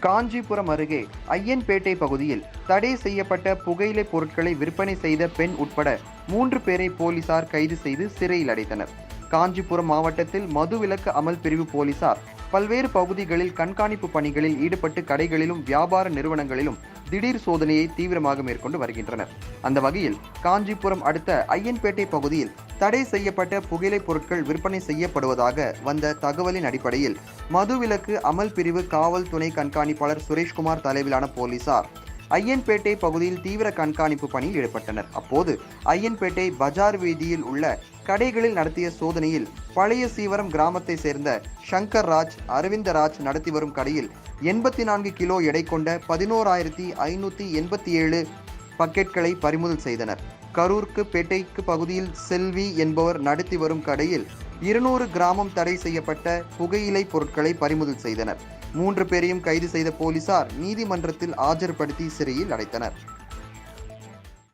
காஞ்சிபுரம் அருகே ஐயன்பேட்டை பகுதியில் தடை செய்யப்பட்ட புகையிலை பொருட்களை விற்பனை செய்த பெண் உட்பட மூன்று பேரை போலீசார் கைது செய்து சிறையில் அடைத்தனர். காஞ்சிபுரம் மாவட்டத்தில் மதுவிலக்கு அமல் பிரிவு போலீசார் பல்வேறு பகுதிகளில் கண்காணிப்பு பணிகளில் ஈடுபட்டு கடைகளிலும் வியாபார நிறுவனங்களிலும் திடீர் சோதனையை தீவிரமாக மேற்கொண்டு வருகின்றனர். அந்த வகையில் காஞ்சிபுரம் அடுத்த ஐயன்பேட்டை பகுதியில் தடை செய்யப்பட்ட புகையிலைப் பொருட்கள் விற்பனை செய்யப்படுவதாக வந்த தகவலின் அடிப்படையில் மதுவிலக்கு அமல் பிரிவு காவல் துணை கண்காணிப்பாளர் சுரேஷ்குமார் தலைவிலான போலீசார் ஐயன்பேட்டை பகுதியில் தீவிர கண்காணிப்பு பணியில் ஈடுபட்டனர். அப்போது ஐயன்பேட்டை பஜார் வீதியில் உள்ள கடைகளில் நடத்திய சோதனையில் பழைய சீவரம் கிராமத்தை சேர்ந்த சங்கர் ராஜ் அரவிந்தராஜ் நடத்தி வரும் கடையில் எண்பத்தி நான்கு கிலோ எடை கொண்ட பதினோராயிரத்தி ஐநூற்றி எண்பத்தி ஏழு பக்கெட்களை பறிமுதல் செய்தனர். கரூர்க்கு பேட்டைக்கு பகுதியில் செல்வி என்பவர் நடத்தி வரும் கடையில் இருநூறு கிராமம் தடை செய்யப்பட்ட புகையிலை பொருட்களை பறிமுதல் செய்தனர். மூன்று பேரையும் கைது செய்த போலீசார் நீதிமன்றத்தில் ஆஜர்படுத்தி சிறையில் அடைத்தனர்.